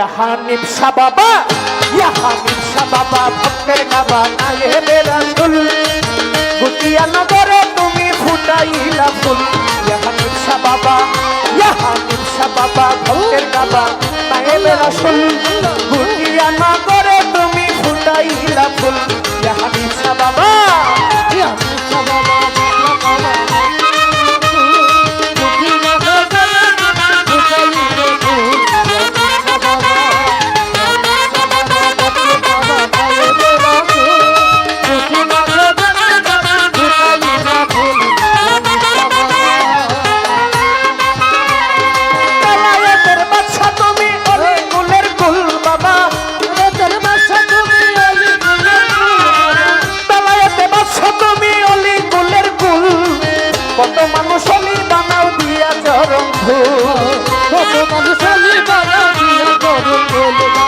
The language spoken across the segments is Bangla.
বাবা ইয়া হানিফ শাহ বাবা ভক্তের গাবা নায়ে বেরা ফুল। গুটিয়া নগরে তুমি ফুটাইলা ফুল। ইয়া হানিফ শাহ বাবা ইয়া হানিফ শাহ বাবা ভক্তের গাবা নায়ে বেরা ফুল। গুটিয়া নগরে তুমি ফুটাইলা ফুল। ইয়া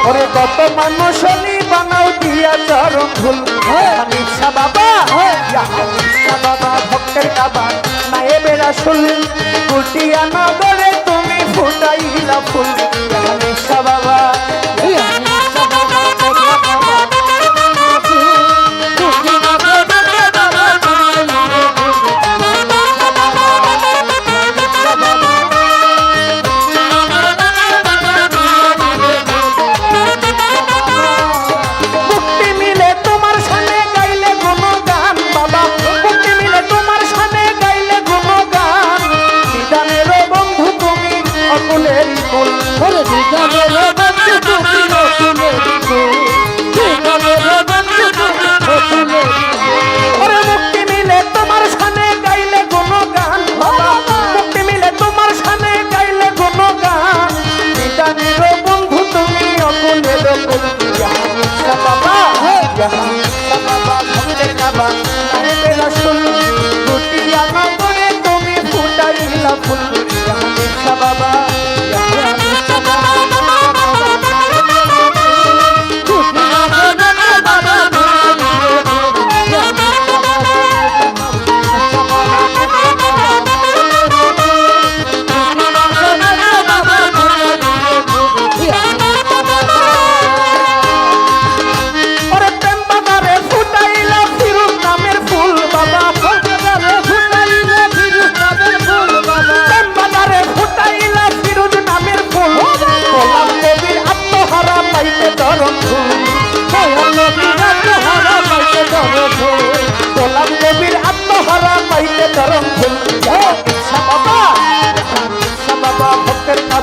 ওরে কত মানুষ বানাও দিয়া চরম ভুল। হানিফা বাবা ইয়া হানিফা বাবা ভক্তের কাবা নায়ে বেড়া শুল। কুটিয়া নগরে তুমি ফুটাইলা ফুল। কুল ওরে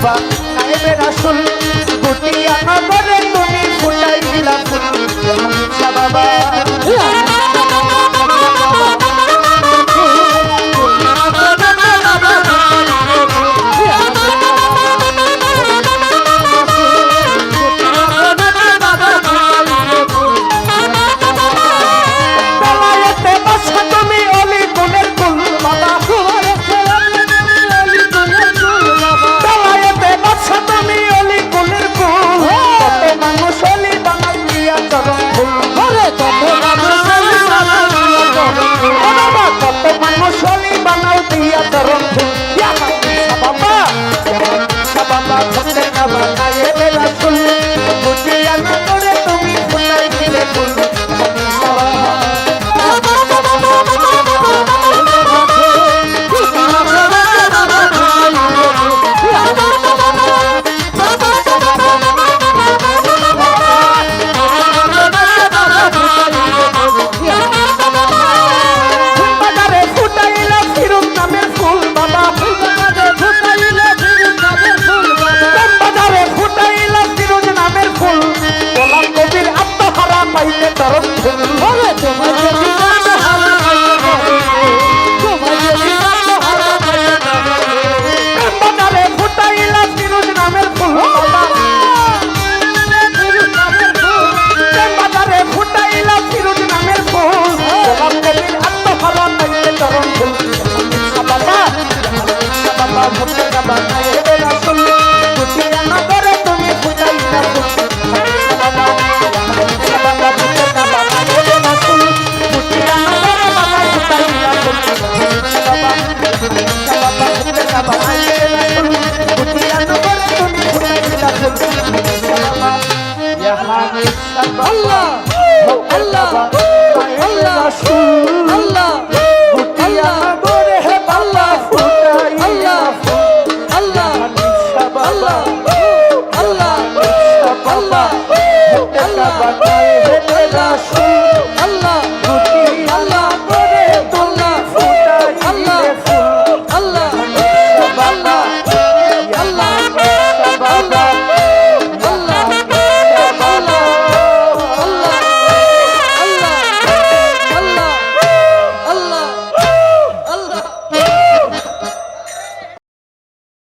বাবা সাহেবের আসল গুটিয়া নগর